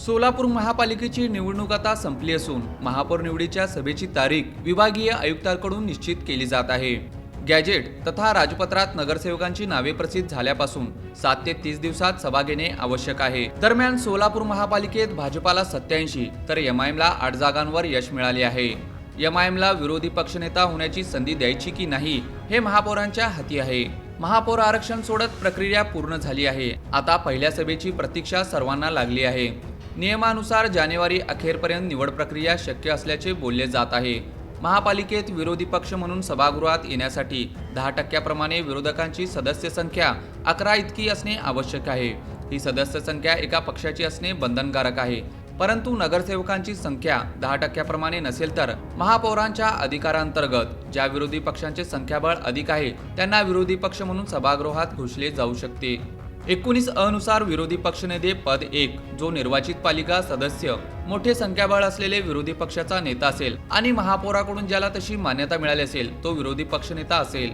सोलापूर महापालिकेची निवडणूक आता संपली असून महापौर निवडीच्या सभेची तारीख विभागीय आयुक्तांकडून निश्चित केली जात आहे. गॅजेट तथा राजपत्रात नगरसेवकांची नावे प्रसिद्ध झाल्यापासून सात ते तीस दिवसात सभा घेणे आवश्यक आहे. दरम्यान सोलापूर महापालिकेत भाजपाला सत्याऐंशी तर एमआयएमला आठ जागांवर यश मिळाले आहे. एमआयएमला विरोधी पक्षनेता होण्याची संधी द्यायची की नाही हे महापौरांच्या हाती आहे. महापौर आरक्षण सोडत प्रक्रिया पूर्ण झाली आहे. आता पहिल्या सभेची प्रतीक्षा सर्वांना लागली आहे. नियमानुसार जानेवारी अखेरपर्यंत निवड प्रक्रिया शक्य असल्याचे बोलले जात आहे. महापालिकेत विरोधी पक्ष म्हणून सभागृहात येण्यासाठी दहा टक्क्याप्रमाणे विरोधकांची सदस्य संख्या अकरा इतकी असणे आवश्यक आहे. ही सदस्य संख्या एका पक्षाची असणे बंधनकारक आहे. परंतु नगरसेवकांची संख्या दहा टक्क्याप्रमाणे नसेल तर महापौरांच्या अधिकारांतर्गत ज्या विरोधी पक्षांचे संख्याबळ अधिक आहे त्यांना विरोधी पक्ष म्हणून सभागृहात घोषले जाऊ शकते. एकोणीस अनुसार विरोधी पक्षनेते पद एक जो निर्वाचित पालिका सदस्य मोठे संख्याबळ असलेले विरोधी पक्षाचा नेता असेल आणि महापौराकडून ज्याला तशी मान्यता मिळाली असेल तो विरोधी पक्षनेता असेल.